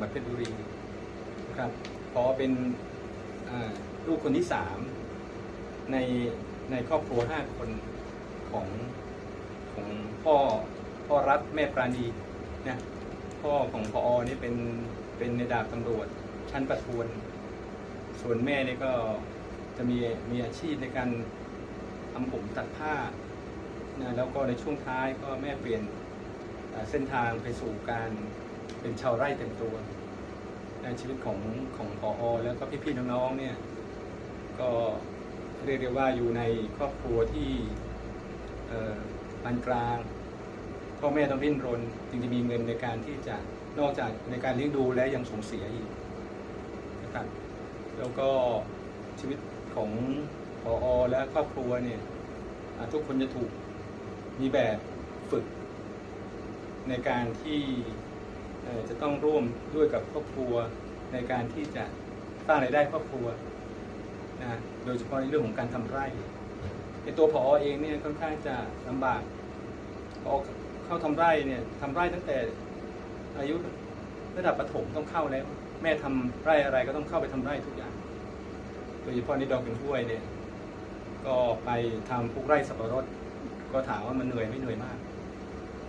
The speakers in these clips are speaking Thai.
หวัดเพชรบุรีนะครับพอเป็นลูกคนที่สามในในครอบครัวห้าคนของของพ่อพ่อรัฐแม่ปราณีนะพ่อของพออนี่เป็นเป็นในดาบตำรวจชั้นประทวน ส่วนแม่นี่ก็จะมีมีอาชีพในการทำผมตัดผ้านะแล้วก็ในช่วงท้ายก็แม่เปลี่ยนเส้นทางไปสู่การ เป็นชาวไร่เต็มตัวในชีวิตของของพออแล้วก็พี่ๆน้องๆเนี่ยก็เรียกได้ว่าอยู่ในครอบครัวที่ปานกลางพ่อแม่ต้องดิ้นรนจึงจะมีเงินในการที่จะนอกจากในการเลี้ยงดูและยังส่งเสียอีกนะครับแล้วก็ชีวิตของพออและครอบครัวเนี่ยทุกคนจะถูกมีแบบฝึกในการที่ จะต้องร่วมด้วยกับครอบครัวในการที่จะสร้างรายได้ครอบครัวนะโดยเฉพาะในเรื่องของการทำไร่ในตัวพอเองเนี่ยค่อนข้างจะลำบากพอเข้าทำไร่เนี่ยทำไร่ตั้งแต่อายุระดับประถมต้องเข้าแล้ว แม่ทำไร่อะไรก็ต้องเข้าไปทำไร่ทุกอย่าง โดยเฉพาะในดอกเป็นห้วยเนี่ย ก็ไปทำพวกไร่สับปะรด ก็ถามว่ามันเหนื่อยไม่เหนื่อยมาก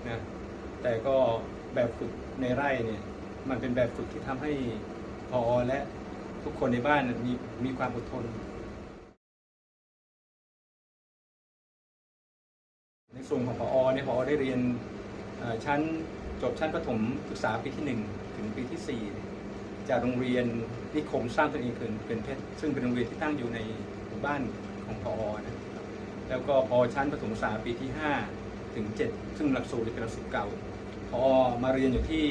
นะแต่ก็แบบฝึก ในไร่เนี่ยมันเป็นแบบฝึกที่ทำให้พอและทุกคนในบ้านมีมีความอดทน ในส่วนของพอเนี่ยพอได้เรียนชั้นจบชั้นประถมศึกษาปีที่ 1 ถึงปีที่ 4 จากโรงเรียนนิคมสร้างตนเองเขื่อนเขื่อนเพชรซึ่งเป็นโรงเรียนที่ตั้งอยู่ในหมู่บ้านของพอนะแล้วก็พอชั้นประถมศึกษาปีที่ 5 ถึง 7 ซึ่งหลักสูตรเป็นหลักสูตรเก่า พอมาเรียนอยู่ที่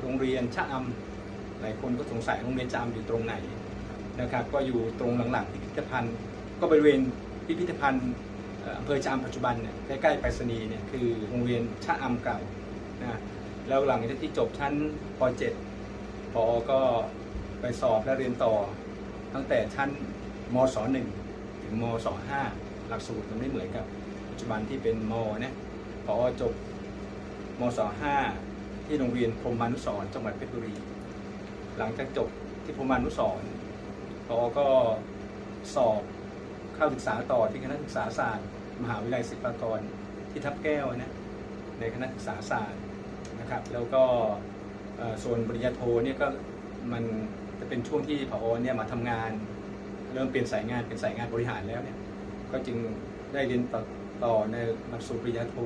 โรงเรียนชะอำหลายคนก็สงสัยโรงเรียนชะอำอยู่ตรงไหนนะครับ ก็อยู่ตรงหลังๆพิพิธภัณฑ์ ก็บริเวณพิพิธภัณฑ์อำเภอชะอำปัจจุบันเนี่ยใกล้ๆไปรษณีย์เนี่ยคือโรงเรียนชะอำเก่านะแล้วหลังจากที่จบชั้นป .7 พอก็ไปสอบและเรียนต่อ ตั้งแต่ชั้นมศ .1 ถึงมศ .5 หลักสูตรมันไม่เหมือนกับปัจจุบันที่เป็นมนะพอจบ มศ .5 ที่โรงเรียนพรมานุสรจังหวัดเพชรบุรี หลังจากจบที่พรมานุสรพอก็สอบเข้าศึกษาต่อที่คณะศึกษาศาสตร์ มหาวิทยาลัยศิลปากรที่ทับแก้วนะในคณะศึกษาศาสตร์นะครับ แล้วก็ส่วนปริญญาโทเนี่ยก็มันจะเป็นช่วงที่พอเนี่ยมาทำงาน เริ่มเปลี่ยนสายงานเป็นสายงานบริหารแล้วเนี่ยก็จึงได้เรียนต่อต่อในหลักสูตรปริญญาโท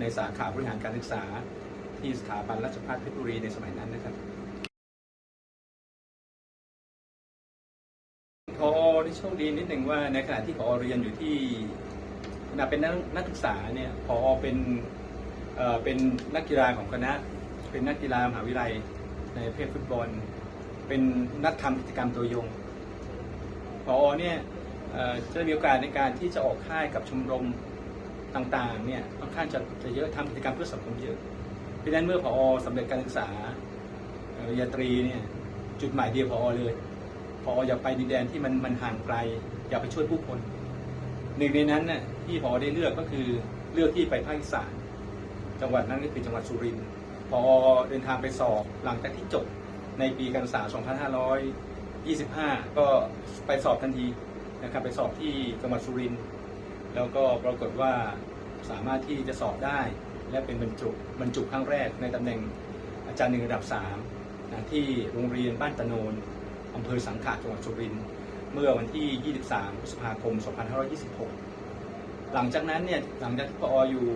ในสาขาบริหารการศึกษา ที่สถาบันราชภัฏเพชรบุรีในสมัยนั้นนะครับพอได้โชคดีนิดหนึ่งว่าในขณะที่พอเรียนอยู่ที่ขณะเป็นนักนักศึกษาเนี่ยพอเป็นเอ่อเป็นนักกีฬาของคณะ เป็นนักกีฬามหาวิทยาลัยในเพศฟุตบอล เป็นนักทำกิจกรรมตัวยงพอเนี่ยจะมีโอกาสในการที่จะออกค่ายกับชมรม ต่างๆเนี่ยค่อนข้างจะจะเยอะทำกิจกรรมเพื่อสังคมเยอะเพราะฉะนั้นเมื่อพอสำเร็จการศึกษาปริญญาตรีเนี่ยจุดหมายเดียวพอเลยพออยากไปดินแดนที่มันมันห่างไกล อยากไปช่วยผู้คน หนึ่งในนั้นน่ะที่พอได้เลือกก็คือเลือกที่ไปภาคอีสานจังหวัดนั้นก็คือจังหวัดสุรินทร์พอเดินทางไปสอบหลังจากที่จบในปีการศึกษา 2525 ก็ไปสอบทันทีนะครับไปสอบที่จังหวัดสุรินทร์ แล้วก็ปรากฏว่าสามารถที่จะสอบได้ และเป็นบรรจุบรรจุครั้งแรกในตำแหน่งอาจารย์หนึ่งระดับ3นะที่โรงเรียนบ้านตะโนนอำเภอสังขะจังหวัดสุรินทร์เมื่อวันที่ 23พฤษภาคม 2526 หลังจากนั้นเนี่ยหลังจากที่พออยู่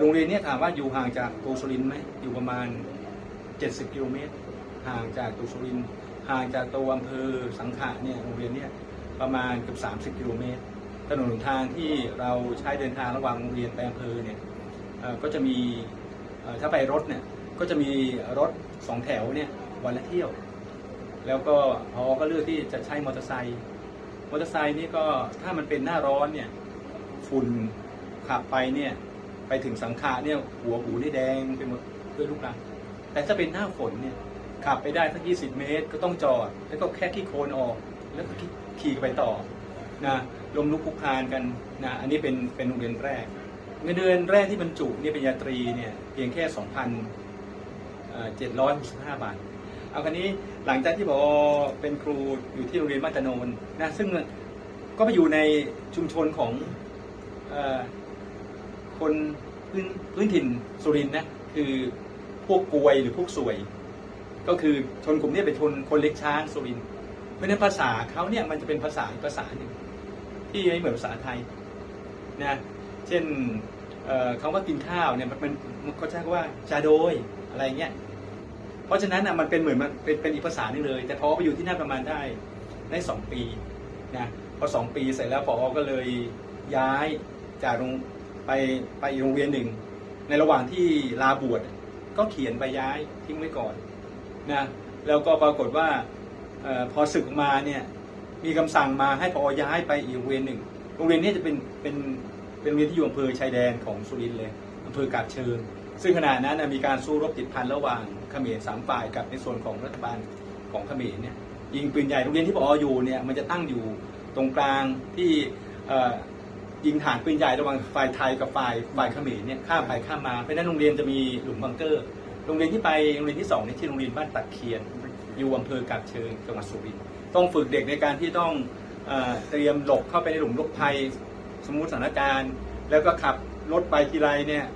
โรงเรียนเนี่ยถามว่าอยู่ห่างจากตัวสุรินทร์ไหมอยู่ประมาณ 70 กิโลเมตร ห่างจากตัวสุรินทร์ห่างจากตัวอำเภอสังขะเนี่ยโรงเรียนเนี่ยประมาณเกือบ 30 กิโลเมตร ถนนหนทางที่เราใช้เดินทางระหว่างโรงเรียนไปอำเภอเนี่ยก็จะมีถ้าไปรถเนี่ยก็จะมีรถสองแถวเนี่ยวันละเที่ยว แล้วก็พอก็เลือกที่จะใช้มอเตอร์ไซค์มอเตอร์ไซค์นี่ก็ถ้ามันเป็นหน้าร้อนเนี่ยฝุ่นขับไปเนี่ยไปถึงสังขารเนี่ยหัวหูนี่แดงไปหมดด้วยลูกรังแต่ถ้าเป็นหน้าฝนเนี่ยขับไปได้สัก20เมตร ก็ต้องจอด แล้วก็แค่ขี้โคลนออก แล้วก็ขี่ไปต่อนะ ลมลุกคุกคลานกันนะอันนี้เป็นเป็นโรงเรียนแรกเงินเดือนแรกที่บรรจุเนี่ยเป็นยาตรีเนี่ยเพียงแค่ 2,765 บาท เอาคันนี้หลังจากที่พอกเป็นครูอยู่ที่โรงเรียนมาตาโนนนะซึ่งก็ไปอยู่ในชุมชนของอคนพื้นพื้นถิ่นสุรินนะคือพวกกวยหรือพวกสวย ก็คือชนกลุ่มนี้เป็นชนคนเล็กช้างสุรินเพราะฉะนั้นภาษาเขาเนี่ยมันจะเป็นภาษาอีกภาษาหนึ่ง ที่ไม่เหมือนภาษาไทยนะเช่นคำว่ากินข้าวเนี่ยมันเป็นมันเขาใช้คำว่าชาโดยอะไรเงี้ยเพราะฉะนั้นอะมันเป็นเหมือนมันเป็นเป็นอีกภาษาหนึ่งเลย แต่พอไปอยู่ที่นั่นประมาณได้ได้สองปีนะพอสองปีเสร็จแล้วพอก็เลยย้ายจากโรงไปไปโรงเรียนหนึ่ง ในระหว่างที่ลาบวชก็เขียนไปย้ายทิ้งไว้ก่อนนะแล้วก็ปรากฏว่าออพอศึกมาเนี่ย มีคำสั่งมาให้พอย้ายไปอีกโรงเรียนหนึ่ง โรงเรียนนี้จะเป็นเป็นเป็นโรงเรียนที่อยู่อำเภอชายแดนของสุรินทร์เลยอำเภอกาบเชิง ซึ่งขณะนั้นนะมีการสู้รบติดพันระหว่างเขมรสามฝ่ายกับในส่วนของรัฐบาลของเขมรเนี่ยยิงปืนใหญ่โรงเรียนที่พออยู่เนี่ยมันจะตั้งอยู่ตรงกลางที่เอ่อยิงฐานปืนใหญ่ระหว่างฝ่ายไทยกับฝ่ายฝ่ายเขมรเนี่ยข้ามไปข้ามมาเพราะฉะนั้นโรงเรียนจะมีหลุมบังเกอร์ โรงเรียนที่ไปโรงเรียนที่สองเนี่ยที่โรงเรียนบ้านตัดเคียนอยู่อำเภอกาบเชิงจังหวัดสุรินทร์ ต้องฝึกเด็กในการที่ต้องเอเตรียมหลบเข้าไปในหลุมลบภัยสมมุติสถานการณ์ แล้วก็ขับรถไปทีไรเนี่ย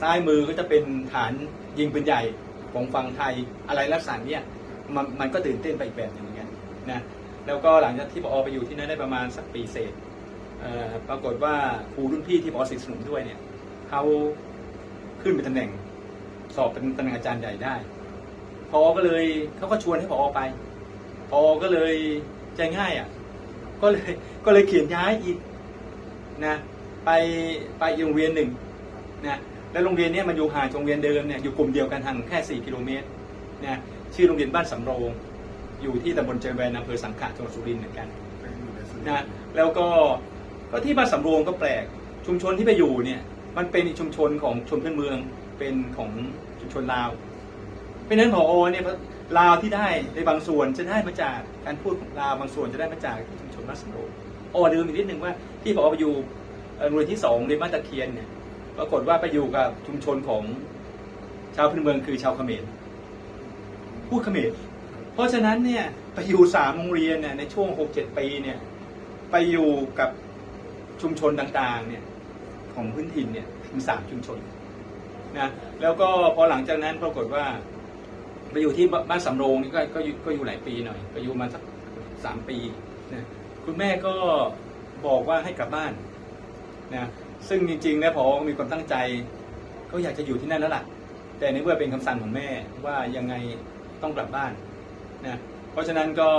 ซ้ายมือก็จะเป็นฐานยิงปืนใหญ่ของฝั่งไทยอะไรลักษณะเนี้ยมันมันก็ตื่นเต้นไปอีกแบบหนึงเหมือนกันนะแล้วก็หลังจากที่ปอไปอยู่ที่นั่นได้ประมาณสักปีเศษปรากฏว่าครูรุ่นพี่ที่ปอสนิทสนมด้วยเนี่ยเขาขึ้นเป็นตำแหน่ง สอบเป็นตำแหน่งอาจารย์ใหญ่ได้พอก็เลยเขาก็ชวนให้พอไป พอก็เลยใจง่ายอะ ก็เลยก็เลยเขียนย้ายอีกนะไปไปโรงเรียนหนึ่งนะแล้วโรงเรียนเนี้ยมันอยู่ห่างจากโรงเรียนเดิมเนี่ยอยู่กลุ่มเดียวกันห่างแค่ 4 กิโลเมตรนะชื่อโรงเรียนบ้านสำโรง อยู่ที่ตำบลเจริญแวนอำเภอสังขะจังหวัดสุรินทร์เหมือนกันนะแล้วก็ก็ที่บ้านสำโรงก็แปลกชุมชนที่ไปอยู่เนี่ยมันเป็นชุมชนของชนพื้นเมืองเป็นของชุมชนลาวเพราะนั้นผอเนี่ย ลาวที่ได้ในบางส่วนจะได้มาจากการพูดของลาวบางส่วนจะได้มาจากชุมชนบ้านสโรงออลืมอีกนิดนึงว่าที่ผอไปอยู่เอ่อโรงเรียนที่สองในบ้านตะเคียนเนี่ยปรากฏว่าไปอยู่กับชุมชนของชาวพื้นเมืองคือชาวเขมรพูดเขมรเพราะฉะนั้นเนี่ยไปอยู่สามโรงเรียนเนี่ยในช่วงหกเจ็ดปีเนี่ยไปอยู่กับชุมชนต่างๆเนี่ยของพื้นถิ่นเนี่ยถึงสามชุมชนนะแล้วก็พอหลังจากนั้นปรากฏว่า ไปอยู่ที่บ้านสำโรงนี่ก็ก็อยู่ก็อยู่หลายปีหน่อยไปอยู่มาสักสามปีนะคุณแม่ก็บอกว่าให้กลับบ้านนะซึ่งจริงๆนะพอมีความตั้งใจ ก็อยากจะอยู่ที่นั่นแล้วล่ะ แต่ในเมื่อเป็นคำสั่งของแม่ว่ายังไงต้องกลับบ้านนะเพราะฉะนั้นก็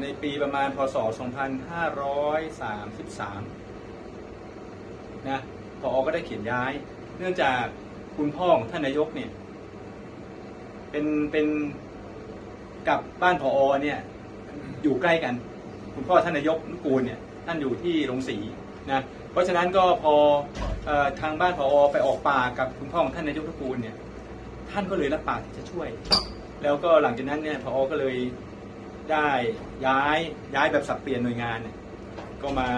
ในปีประมาณพศ 2533นะพอก็ได้เขียนย้าย เนื่องจากคุณพ่อของท่านนายกเนี่ย เป็นเป็นกับบ้านพอเนี่ยอยู่ใกล้กัน คุณพ่อท่านนายกนุกูลเนี่ยท่านอยู่ที่โรงสีนะเพราะฉะนั้นก็พอออทางบ้านพอไปออกป่ากับคุณพ่อของท่านนายกนุกูลเนี่ยท่านก็เลยรับปากที่จะช่วย แล้วก็หลังจากนั้นเนี่ยพอก็เลยได้ย้ายย้ายแบบสับเปลี่ยนหน่วยงานเนี่ยก็มา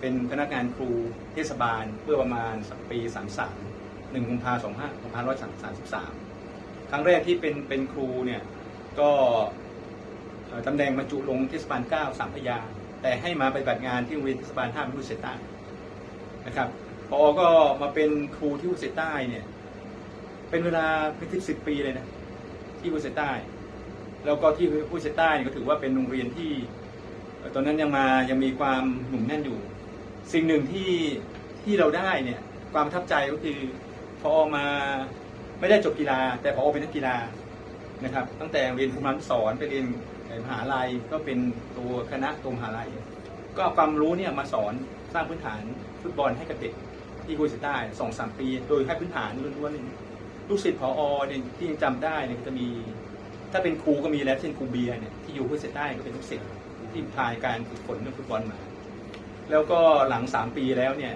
เป็นพนักงานครูเทศบาลเพื่อประมาณสักปี 33 1กุมภาพันธ์2533 ครั้งแรกที่เป็นเป็นครูเนี่ยก็ตำแหน่งบรรจุลงเทศบาล9สามพยา แต่ให้มาปฏิบัติงานที่โรงเรียนเทศบาล5มินุเซใต้นะครับพอก็มาเป็นครูที่อุเซใต้เนี่ยเป็นเวลาเป็นสิบสิบปีเลยนะที่อุเซใต้ แล้วก็ที่อุเซใต้เนี่ยก็ถือว่าเป็นโรงเรียนที่ตอนนั้นยังมายังมีความหนุ่มแน่นอยู่ สิ่งหนึ่งที่ที่เราได้เนี่ยความทับใจก็คือพอมา ไม่ได้จบกีฬา แต่พอเป็นนักกีฬานะครับ ตั้งแต่เรียนภูมิรันสอนไปเรียนมหาลัยก็เป็นตัวคณะตัวมหาลัย ก็เอาความรู้เนี่ยมาสอนสร้างพื้นฐานฟุตบอลให้กับเด็กที่กุยเซใต้สองสามปี โดยให้พื้นฐานล้วนๆลูกศิษย์พอเนี่ยที่ยังจำได้เนี่ยจะมี ถ้าเป็นครูก็มีแล้วเช่นครูเบียร์เนี่ยที่อยู่กุยเซใต้ก็เป็นลูกศิษย์ที่ผ่านการฝึกฝนเรื่องฟุตบอลมา แล้วก็หลัง3ปีแล้วเนี่ย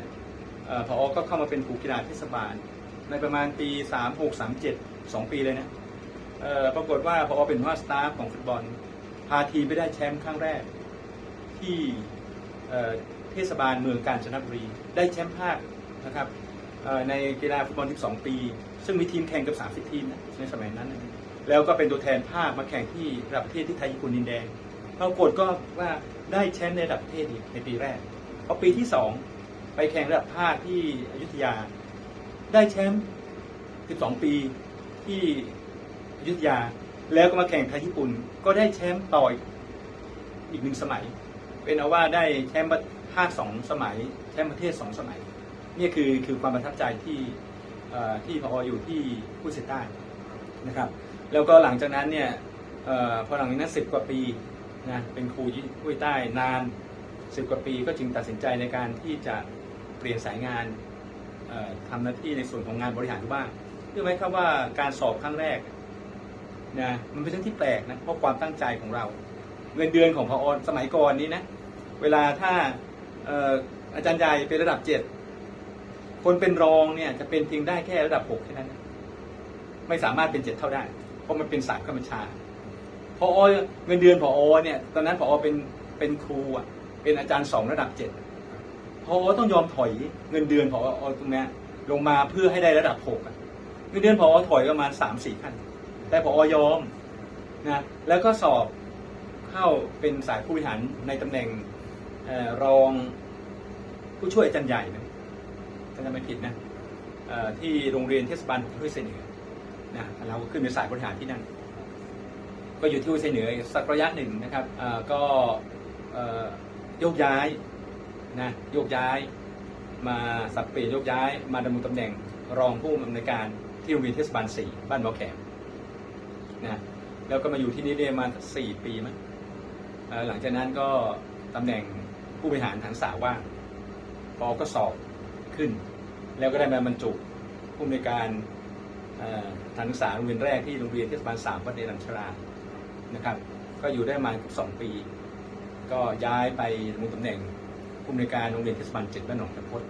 เอ่อพอก็เข้ามาเป็นครูกีฬาเทศบาล ในประมาณปี 36 37 2 ปีเลยนะเอ่อปรากฏว่าพอเป็นว่าสตาฟของฟุตบอล พาทีมไปได้แชมป์ครั้งแรก ที่เทศบาลเมืองกาญจนบุรี ได้แชมป์ภาคนะครับในกีฬาฟุตบอล 12 ปี ซึ่งมีทีมแข่งกับ 30 ทีมนะในสมัยนั้น แล้วก็เป็นตัวแทนภาคมาแข่งที่ระดับประเทศที่ไทยญี่ปุ่นดินแดงปรากฏก็ว่าได้แชมป์ในระดับประเทศในปีแรกพอปีที่ 2 ไปแข่งระดับภาคที่อยุธยา ได้แชมป์ 12 ปีที่อยุธยา แล้วก็มาแข่งไทยญี่ปุ่น ก็ได้แชมป์ต่ออีกอีกหนึ่งสมัย เป็นเอาว่าได้แชมป์ภาคสองสมัย แชมป์ประเทศสองสมัย นี่คือคือความประทับใจที่ที่พออยู่ที่ผู้เซยใต้นะครับ แล้วก็หลังจากนั้นเนี่ยอพอหลังจากนั้นสิบกว่าปีนะเป็นครูผู้ใต้นานสิบกว่าปีก็จึงตัดสินใจในการที่จะเปลี่ยนสายงาน ทำหน้าที่ในส่วนของงานบริหารดูบ้างเชื่อไหมครับว่าการสอบครั้งแรกนะมันเป็นเรื่องที่แปลกนะเพราะความตั้งใจของเรา เงินเดือนของพออสมัยก่อนนี้นะเวลาถ้าเอ่ออาจารย์ใหญ่เป็นระดับเจ็ดคนเป็นรองเนี่ยจะเป็นเพียงได้แค่ระดับหกแค่นั้นนะไม่สามารถเป็นเจ็ดเท่าได้ เพราะมันเป็นสายข้าบัญชาพอเงินเดือนพอเนี่ยตอนนั้นพอเป็นเป็นครูอะเป็นอาจารย์สองระดับเจ็ด พอต้องยอมถอยเงินเดือนพอตรงเนี้ยลงมาเพื่อให้ได้ระดับหกอะเงินเดือนพอถอยประมาณสามสี่ขั้นแต่พอยอมนะแล้วก็สอบเข้าเป็นสายผู้บริหารในตำแหน่งออรองผู้ช่วยอาจารย์ใหญ่นะถ้าจำไม่ผิดนะที่โรงเรียนเทศบาลห้วยเสนเหนือนะเราก็ขึ้นเป็นสายบริหารที่นั่น ก็อยู่ที่ห้วยเสนเหนือสักระยะหนึ่งนะครับก็โยกย้าย นะโยกย้าย มาสับเปลี่ยนโยกย้าย มาดำรงตำแหน่งรองผู้อำนวยการที่โรงเรียนเทศบาลสี่บ้านบ่อแขมนะแล้วก็มาอยู่ที่นี่ได้มาสี่ปีมั้งหลังจากนั้นก็ตำแหน่งผู้บริหารฐานสาว่างพอก็สอบขึ้น แล้วก็ได้มาบรรจุผู้อำนวยการเอ่อฐานศึกษาโรงเรียนแรกที่โรงเรียนเทศบาลสามวัดเดรัญชรานะครับ ก็อยู่ได้มาเกือบสองปี ก็ย้ายไปดำรงตำแหน่ง ผู้อำนวยการโรงเรียนเทศบาลเจ็ดบ้านหนองตะพด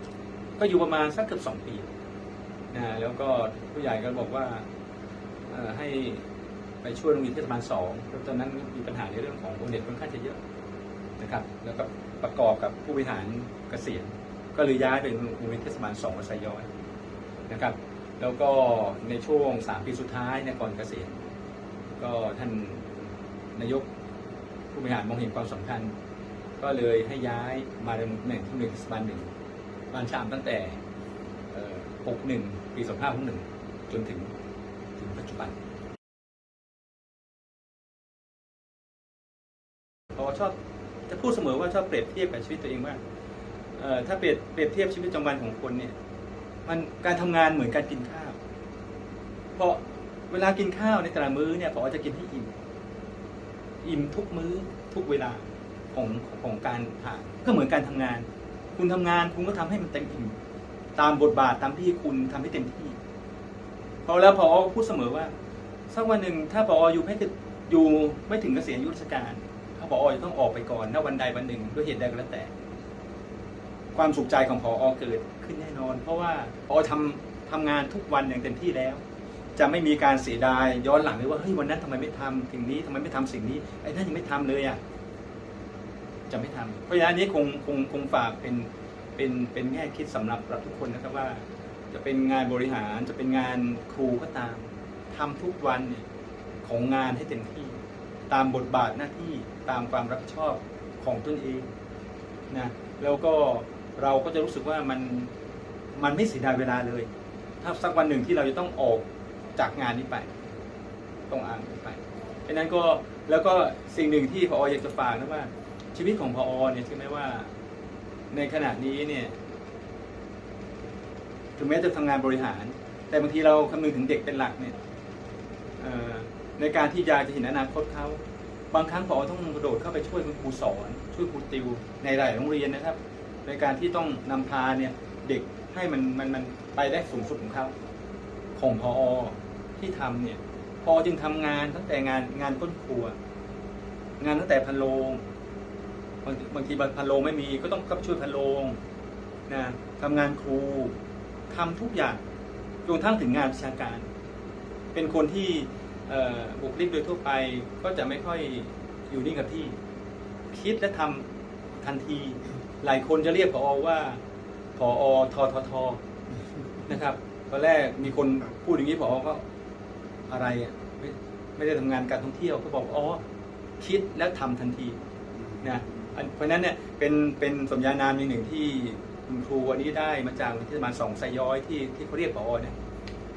ก็อยู่ประมาณสักเกือบสองปีนะแล้วก็ผู้ใหญ่ก็บอกว่าให้ไปช่วยโรงเรียนเทศบาลสองเพราะตอนนั้นมีปัญหาในเรื่องของโรงเรียนค่อนข้างจะเยอะนะครับ แล้วก็ประกอบกับผู้บริหารเกษียณ ก็เลยย้ายไปโรงเรียนเทศบาลสองวัดไซย้อยนะครับ แล้วก็ในช่วงสามปีสุดท้ายเนี่ยก่อนเกษียณ ก็ท่านนายกผู้บริหารมองเห็นความสำคัญ ก็เลยให้ย้ายมาดำรงตำแหน่งที่โรงเรียนเทศบาลหนึ่งบ้านชามตั้งแต่หกหนึ่งปีสองห้าหกหนึ่งจนถึงถึงปัจจุบันเพราะว่าชอบจะพูดเสมอว่าชอบเปรียบเทียบกับชีวิตตัวเองว่าถ้าเปรียบเปรียบเทียบชีวิตประจำวันของคนเนี่ย มันการทำงานเหมือนการกินข้าว เพราะเวลากินข้าวในแต่ละมื้อเนี่ยพอจะกินให้อิ่ม อิ่มทุกมื้อทุกเวลา ของของการทานก็เหมือนการทำงาน คุณทำงานคุณก็ทำให้มันเต็มอิ่มตามบทบาทตามที่คุณทำให้เต็มที่พอแล้วพอพูดเสมอว่าสักวันหนึ่งถ้าพออยู่ไม่ถึงอยู่ไม่ถึงเกษียณอายุราชการถ้าพอจะต้องออกไปก่อนณวันใดวันหนึ่งด้วยเหตุใดก็แล้วแต่ ความสุขใจของพอเกิดขึ้นแน่นอน เพราะว่าพอทำทำงานทุกวันอย่างเต็มที่แล้ว จะไม่มีการเสียดายย้อนหลังเลยว่าเฮ้ยวันนั้นทำไมไม่ทำสิ่งนี้ทำไมไม่ทำสิ่งนี้ไอ้นั่นยังไม่ทำเลยอะ จะไม่ทำเพราะฉะนั้นอันนี้คงคงคงฝากเป็นเป็นเป็นแง่คิดสำหรับเราทุกคนนะครับว่า จะเป็นงานบริหารจะเป็นงานครูก็ตามทำทุกวันเนี่ยของงานให้เต็มที่ ตามบทบาทหน้าที่ตามความรับผิดชอบของตนเองนะแล้วก็เราก็จะรู้สึกว่ามันมันไม่เสียดายเวลาเลย ถ้าสักวันหนึ่งที่เราจะต้องออกจากงานนี้ไปต้องอ่านไปเพราะฉะนั้นก็แล้วก็สิ่งหนึ่งที่พออยากจะฝากนะว่า ชีวิตของพอเนี่ยใช่ไหมว่า ในขณะนี้เนี่ยถึงแม้จะทำงานบริหาร แต่บางทีเราคำนึงถึงเด็กเป็นหลักเนี่ยในการที่อยากจะเห็นอนาคตเขาบางครั้งพอต้องกระโดดเข้าไปช่วยคุณครูสอนช่วยครูติวในหลายโรงเรียนนะครับ ในการที่ต้องนำพาเนี่ยเด็กให้มันมันมันไปได้สูงสุดของเขาของพอที่ทำเนี่ยพอจึงทำงานตั้งแต่งานงานต้นครัว งานตั้งแต่พันโลง บางบางทีพันโลงไม่มีก็ต้องเข้าไปช่วยพันโลงนะทำงานครูทำทุกอย่างจนกระทั่งถึงงานวิชาการ เป็นคนที่บุคลิกโดยทั่วไปก็จะไม่ค่อยอยู่นิ่งกับที่ คิดและทำทันที หลายคนจะเรียกพอว่าพอทอทอทอนะครับตอนแรกมีคนพูดอย่างนี้พอก็อะไรอะไม่ไม่ได้ทำงานการท่องเที่ยวก็บอกอ๋อคิดแล้วทำทันทีนะ เพราะนั้นเนี่ยเป็นเป็นสมญานามอย่างหนึ่งที่คุณครูอันนี้ได้มาจากที่ประมาณสองไซย้อยที่ที่เขาเรียกพอเนี่ย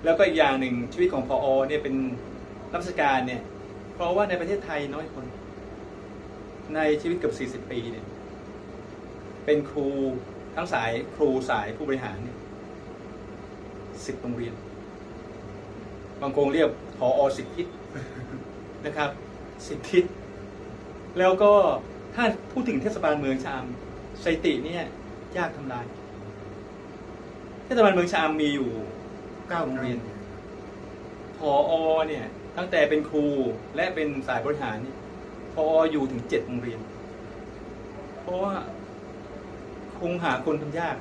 แล้วก็อีกอย่างหนึ่งชีวิตของพอเนี่ยเป็นรับราชการเนี่ยเพราะว่าในประเทศไทยน้อยคน ในชีวิตเกือบ40 ปีเนี่ยเป็นครูทั้งสายครูสายผู้บริหารเนี่ยสิบโรงเรียน บางโคงเรียกพออสิบทิศนะครับสิบทิศแล้วก็ ถ้าพูดถึงเทศบาลเมืองชามสถิติเนี่ยยากทำลาย เทศบาลเมืองชามมีอยู่เก้าโรงเรียนพออเนี่ย ตั้งแต่เป็นครูและเป็นสายบริหารเนี่ยพออยู่ถึงเจ็ดโรงเรียน เพราะว่าคงหาคนทำยาก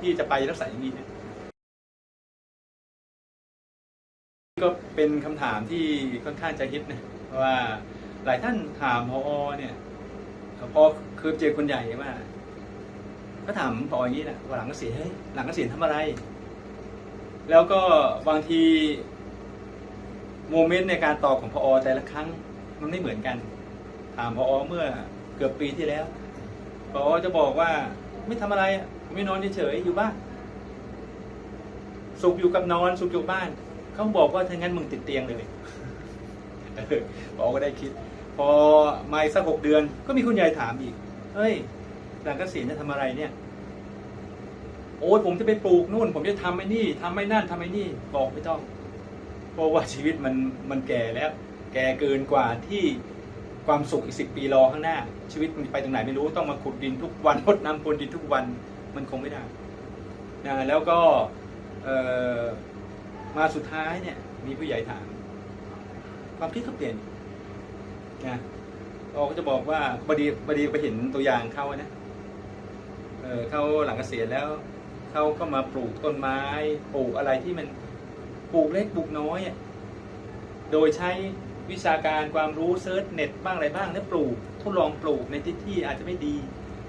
ที่จะไปรักษาอย่างนี้นะก็เป็นคำถามที่ค่อนข้างจะฮิตนะเพราะว่าหลายท่านถามพอเนี่ย พอคือเจอคนใหญ่ว่า ก็ถามพออย่างนี้นะว่าหลังเกษียณเฮ้ยหลังเกษียณทำอะไร แล้วก็บางทีโมเมนต์ในการตอบของพอแต่ละครั้งมันไม่เหมือนกัน ถามพอเมื่อเกือบปีที่แล้วพอจะบอกว่าไม่ทำอะไรไม่นอนเฉยๆอยู่บ้านสุขอยู่กับนอนสุขอยู่บ้าน เขาบอกว่าถ้างั้นมึงติดเตียงเลยเออพอก็ได้คิด พอมาสักหกเดือนก็มีคุณยายถามอีกเฮ้ยหลังเกษียณจะทำอะไรเนี่ย โอ้ยผมจะไปปลูกนู่น ผมจะทำไอ้นี่ทำไอ้นั่นทำไอ้นี่บอกไม่ต้อง เพราะว่าชีวิตมันมันแก่แล้ว แก่เกินกว่าที่ความสุขอีกสิบปีรอข้างหน้า ชีวิตมันไปตรงไหนไม่รู้ต้องมาขุดดินทุกวันรดน้ำพรวนดินทุกวันมันคงไม่ได้นะแล้วก็มาสุดท้ายเนี่ย มีผู้ใหญ่ถาม ความคิดเขาเปลี่ยน นะเราก็จะบอกว่าบดีบดีไปเห็นตัวอย่างเขาอะนะเออเขาหลังเกษียณแล้วเขาก็มาปลูกต้นไม้ปลูกอะไรที่มันปลูกเล็กปลูกน้อยอะโดยใช้วิชาการความรู้เซิร์ชเน็ตบ้างอะไรบ้างแล้วปลูกทดลองปลูกในที่ที่อาจจะไม่ดี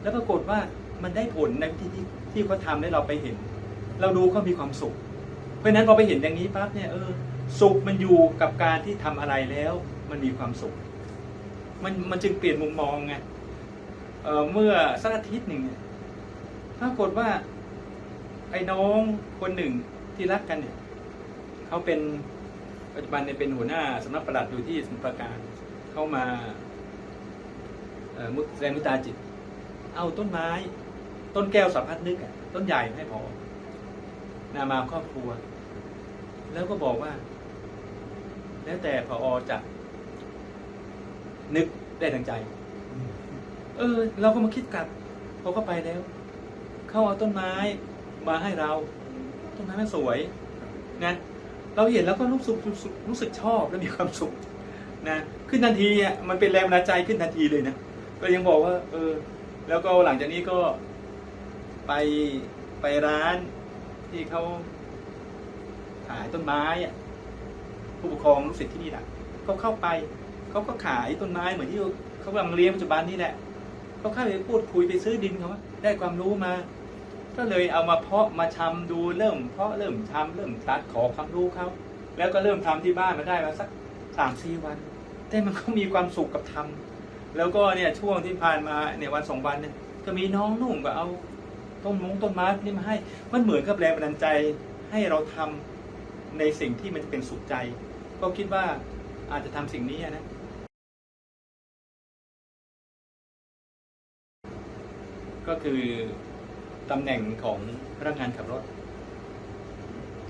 แล้วปรากฏว่ามันได้ผลในวิธีที่ที่เขาทำให้เราไปเห็น เราดูเขามีความสุข เพราะฉะนั้นพอไปเห็นอย่างนี้ปั๊บเนี่ยเออสุขมันอยู่กับการที่ทำอะไรแล้ว มันมีความสุข มันมันจึงเปลี่ยนมุมมองไงเออเมื่อสักอาทิตย์หนึ่งเนี่ยปรากฏว่า ไอ้น้องคนหนึ่งที่รักกันเนี่ยเขาเป็นปัจจุบันเนี่ยเป็นหัวหน้าสำนักปลัดอยู่ที่สมุทรปราการเข้ามาแสดงมุตตาจิต เอาต้นไม้ ต้นแก้วสัมพัดนึกอะต้นใหญ่ให้พอนามาครอบครัว แล้วก็บอกว่า แล้วแต่พอจะ นึกได้ดังใจ เออ เราก็มาคิดกลับเข้าไปแล้ว เขาเอาต้นไม้มาให้เรา ต้นไม้มันสวยนะเราเห็นแล้วก็รู้สึกรู้สึกชอบและมีความสุขนะขึ้นทันทีอะมันเป็นแรงบันดาลใจขึ้นทันทีเลยนะก็ยังบอกว่า เออ แล้วก็หลังจากนี้ก็ไปไปร้านที่เขาขายต้นไม้อะผู้ปกครองลูกศิษย์ที่นี่แหละเขาเข้าไป เขาก็ขายต้นไม้เหมือนที่เขากำลังเลี้ยงปัจจุบันนี่แหละเขาเข้าไปพูดคุยไปซื้อดินเขาได้ความรู้มา ก็เลยเอามาเพาะมาชำดูเริ่ม เพาะเริ่มชำเริ่มตัดขอความรู้เขาแล้วก็เริ่มทำที่บ้านมาได้มาสักสามสี่วัน แต่มันก็มีความสุขกับทำแล้วก็เนี่ยช่วงที่ผ่านมาเนี่ยวันสองวันเนี่ยก็มีน้องนุ่งก็เอาต้นมงต้นไม้นี่มาให้ มันเหมือนกับแรงบันดาลใจให้เราทำในสิ่งที่มันเป็นสุขใจ ก็คิดว่าอาจจะทำสิ่งนี้นะ ก็คือตำแหน่งของพนักงานขับรถ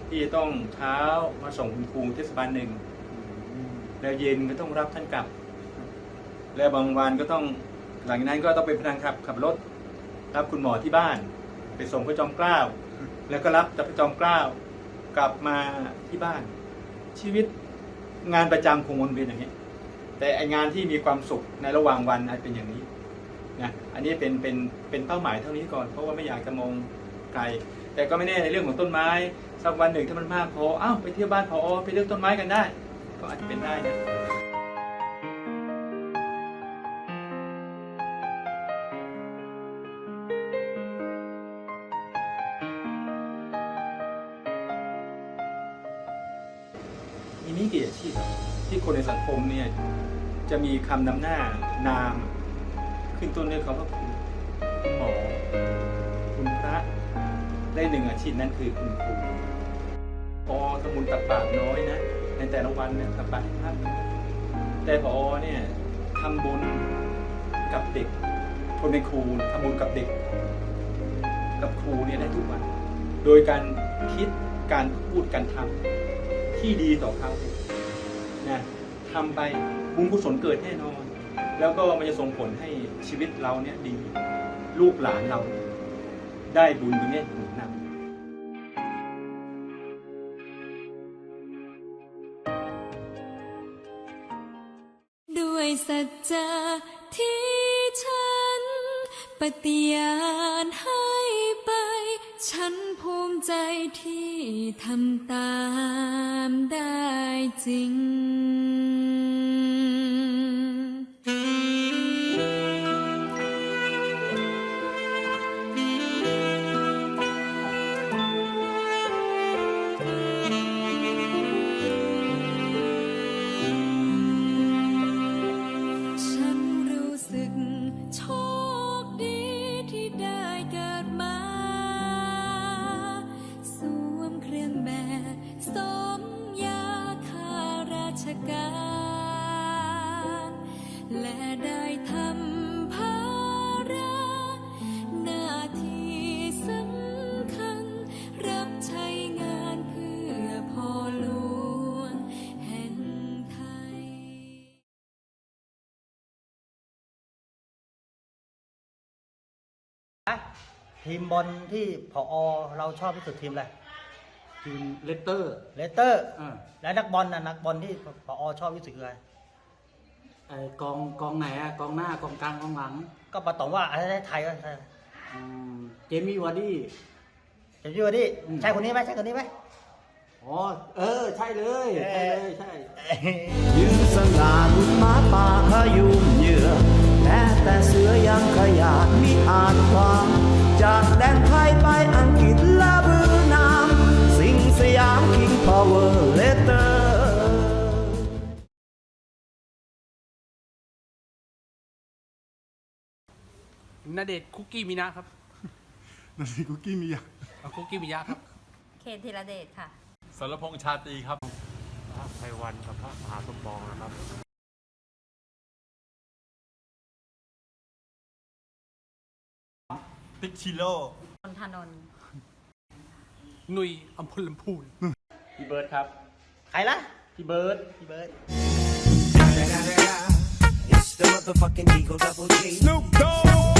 ที่จะต้องเช้ามาส่งคุณครูเทศบาลหนึ่งแล้วเย็นก็ต้องรับท่านกลับ แล้วบางวันก็ต้องหลังจากนั้นก็ต้องเป็นพนักงานขับขับรถ รับคุณหมอที่บ้าน ไปส่งพระจอมเกล้า แล้วก็รับจากพระจอมเกล้ากลับมาที่บ้าน ชีวิตงานประจำคงวนเวียนอย่างนี้แต่ไองานที่มีความสุขในระหว่างวันอาจเป็นอย่างนี้ นะอันนี้เป็นเป็นเป็นเป้าหมายเท่านี้ก่อนเพราะว่าไม่อยากจะมองไกล แต่ก็ไม่แน่ในเรื่องของต้นไม้สักวันหนึ่งถ้ามันมากพออ้าวไปเที่ยวบ้านพอไปเลือกต้นไม้กันได้ ก็อาจจะเป็นได้นะมีนี่กี่อาชีพที่คนในสังคมเนี่ยจะมีคำนำหน้านาม ขึ้นต้นด้วยคำว่าคุณคุณหมอ คุณพระได้หนึ่งอาชีพนั่นคือคุณครูพอสมุนตับปากน้อยนะในแต่ละวันเนี่ยตับปากท่านแต่พอเนี่ยทำบุญกับเด็ก คนเป็นครูทำบุญกับเด็ก กับครูเนี่ยได้ทุกวัน โดยการคิดการพูดการทำที่ดีต่อเขานะทำไปบุญกุศลเกิดแน่นอน แล้วก็มันจะส่งผลให้ชีวิตเราเนี่ยดีลูกหลานเราได้บุญตรงนี้หนุนนำด้วยสัจจะที่ฉัน ปฏิญาณให้ไป ฉันภูมิใจที่ทำตามได้จริง ทีมบอลที่ผอเราชอบที่สุดทีมอะไรทีมเลสเตอร์เลสเตอร์ อ่าและนักบอลนะนักบอลที่ผอชอบที่สุดคืออะไรไอ้กองกองไหนอะกองหน้ากองกลางกองหลังก็มาตอบว่าอะไรไทยก็ใช่อืมเจมี่วาร์ดี้ จะชื่อว่าดิอืม ใช่คนนี้ไหมใช่คนนี้ไหม อ๋อเออ ใช่เลยใช่เลยใช่ ยืนสง่าดุจหมาป่าขยุมเหยื่อแม้แต่เสือยังขยาดมิอาจความ จากแดนไทยไปอังกฤษและบือนามสิงสยามคิงพาวเวอร์เลเตอร์นาเดชน์คุกกี้มินะครับนาทีคุกกี้มีอยากเอาคุกกี้มิยะครับ เคนธีรเดชค่ะ สรพงษ์ชาตรีครับไพวันกับพระมหาสมปองนะครับ ติ๊กชิโร่นนทนนท์หนุยอัมพลลำพูน พี่เบิร์ดครับ ใครล่ะ พี่เบิร์ดพี่เบิร์ด It's the motherfucking Eagle Double G. Snoop Dogg.